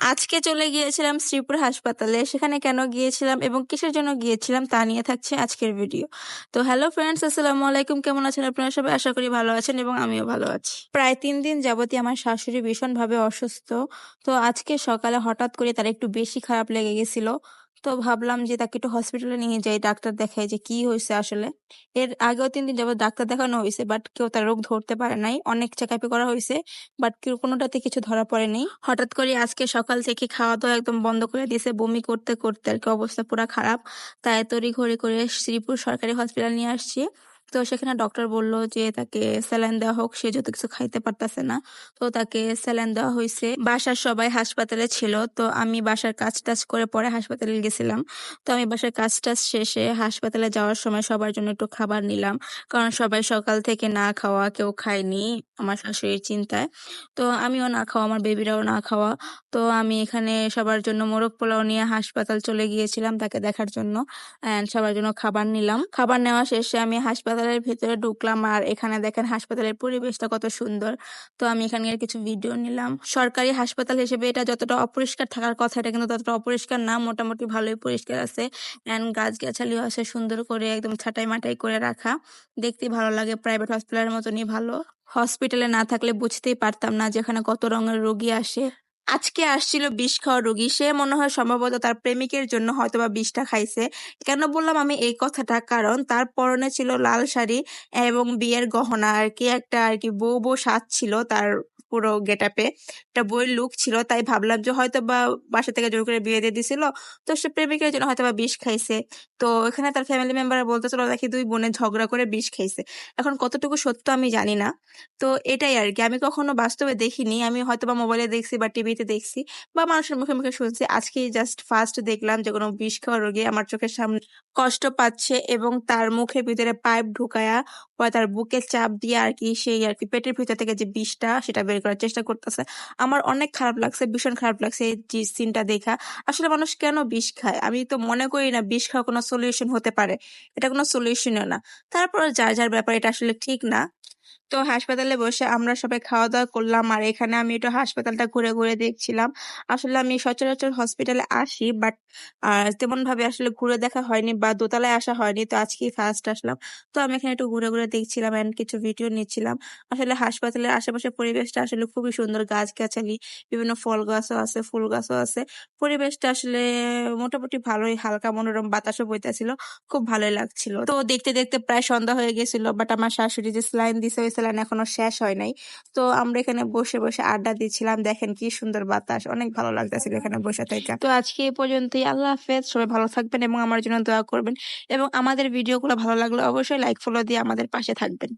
আজকে চলে গিয়েছিলাম শ্রীপুর হাসপাতালে। সেখানে কেন গিয়েছিলাম এবং কিসের জন্য গিয়েছিলাম তা নিয়ে থাকছে আজকের ভিডিও। তো হ্যালো ফ্রেন্ডস, আসসালামু আলাইকুম। কেমন আছেন আপনারা সবাই? আশা করি ভালো আছেন এবং আমিও ভালো আছি। প্রায় তিন দিন যাবতীয় আমার শাশুড়ি ভীষণভাবে অসুস্থ। তো আজকে সকালে হঠাৎ করে তার একটু বেশি খারাপ লেগে গেছিল। তো ভাবলাম যে তাকে একটু হসপিটালে নিয়ে যাই, ডাক্তার দেখাই যে কি হয়েছে আসলে। এর আগেও তিন দিন যাবত ডাক্তার দেখানো হয়েছে বাট কেউ তার রোগ ধরতে পারে নাই। অনেক চেক করা হয়েছে বাট কেউ কোনোটাতে কিছু ধরা পড়েনি হঠাৎ করে আজকে সকাল থেকে খাওয়া দাওয়া একদম বন্ধ করে দিয়েছে, বমি করতে করতে আর কি অবস্থা পুরা খারাপ। তাই তড়ি ঘড়ি করে শ্রীপুর সরকারি হসপিটাল নিয়ে আসছি। তো সেখানে ডক্টর বলল যে, তাকে স্যালাইন দেওয়া হোক, সে যত কিছু খাইতে পারতেছে না। তো তাকে স্যালাইন দেওয়া হয়েছে বাসার সবাই হাসপাতালে ছিল। তো আমি বাসার কাজ টাজ করে পরে হাসপাতালে গেছিলাম। তো আমি বাসার কাজ টাজ শেষে হাসপাতালে যাওয়ার সময় সবার জন্য একটু খাবার নিলাম। কারণ সবাই সকাল থেকে না খাওয়া কেউ খায়নি, আমার শাশুড়ির চিন্তায়। তো আমিও না খাওয়া, আমার বেবিরাও না খাওয়া। তো আমি এখানে সবার জন্য মোরগ পোলাও নিয়ে হাসপাতাল চলে গিয়েছিলাম তাকে দেখার জন্য। সবার জন্য খাবার নিলাম। খাবার নেওয়া শেষে আমি হাসপাতালের ভিতরে ঢুকলাম আর এখানে দেখেন হাসপাতালের পরিবেশটা কত সুন্দর। তো আমি এখানে কিছু ভিডিও নিলাম। সরকারি হাসপাতাল হিসেবে এটা যতটা অপরিষ্কার থাকার কথা, এটা কিন্তু ততটা অপরিষ্কার না। মোটামুটি ভালোই পরিষ্কার আছে। অ্যান্ড গাছগাছালিও আছে সুন্দর করে একদম ছাটাই মাটাই করে রাখা। দেখতে ভালো লাগে প্রাইভেট হসপিটালের মতনই ভালো। হসপিটালে না থাকলে বুঝতেই পারতাম না যেখানে কত রঙের রোগী আসে। আজকে আসছিল বিষ খাওয়া রোগী। সে মনে হয় সম্ভবত তার প্রেমিকের জন্য হয়তো বা বিষটা খাইছে। কেন বললাম আমি এই কথাটা? কারণ তার পরনে ছিল লাল শাড়ি এবং বিয়ের গহনা। আর কি একটা আর কি বউ বউ সাজ ছিল তার পুরো গেটআপে। একটা বইয়ের লুক ছিল, তাই ভাবলাম যে হয়তো বা বাসা থেকে জোর করে বিয়ে দিয়ে দিছিল। তো সে প্রেমিকের জন্য হয়তো বা বিষ খাইছে। তো এখানে তার ফ্যামিলি মেম্বার বলতেছিল নাকি দুই বোনে ঝগড়া করে বিষ খাইছে। এখন কতটুকু সত্য আমি জানি না। তো এটাই আর কি, আমি কখনো বাস্তবে দেখিনি। আমি হয়তো বা মোবাইলে দেখছি বা টিভিতে দেখছি বা মানুষের মুখে মুখে শুনছি। আজকেই জাস্ট ফার্স্ট দেখলাম যে কোনো বিষ খাওয়া রোগী আমার চোখের সামনে কষ্ট পাচ্ছে এবং তার মুখের ভিতরে পাইপ ঢুকায়া বা তার বুকে চাপ দিয়ে আর কি সেই আর কি পেটের ভিতর থেকে যে বিষটা সেটা বের করার চেষ্টা করতেছে। আমার অনেক খারাপ লাগছে, ভীষণ খারাপ লাগছে এই যে সিনটা দেখা। আসলে মানুষ কেন বিষ খায়? আমি তো মনে করি না বিষ খাওয়া কোনো সলিউশন হতে পারে। এটা কোনো সলিউশনও না। তারপর যার যার ব্যাপার এটা আসলে ঠিক না। তো হাসপাতালে বসে আমরা সবাই খাওয়া দাওয়া করলাম। আর এখানে আমি একটু হাসপাতালটা ঘুরে ঘুরে দেখছিলাম। আসলে আমি সচরাচর হসপিটালে আসি বাট তেমন ভাবে আসলে ঘুরে দেখা হয়নি বা দোতলায় আসা হয়নি। তো আজকেই ফার্স্ট আসলাম। তো আমি এখানে একটু ঘুরে ঘুরে দেখছিলাম অ্যান্ড কিছু ভিডিও নিচ্ছিলাম। আসলে হাসপাতালের আশেপাশে পরিবেশটা আসলে খুবই সুন্দর। গাছ গাছালি বিভিন্ন ফল গাছও আছে ফুল গাছও আছে। পরিবেশটা আসলে মোটামুটি ভালোই, হালকা মনোরম বাতাসও বইতেছিল। খুব ভালোই লাগছিল। তো দেখতে দেখতে প্রায় সন্ধ্যা হয়ে গেছিল বাট আমার শাশুড়ি যে স্লাইন দিছে স্যালাইন এখনও শেষ হয় নাই। তো আমরা এখানে বসে বসে আড্ডা দিচ্ছিলাম। দেখেন কি সুন্দর বাতাস। অনেক ভালো লাগতেছিল এখানে বসে থেকে তো আজকে এই পর্যন্তই। আল্লাহ হাফেজ। সবাই ভালো থাকবেন এবং আমার জন্য দোয়া করবেন। এবং আমাদের ভিডিওগুলো ভালো লাগলে অবশ্যই লাইক ফলো দিয়ে আমাদের পাশে থাকবেন।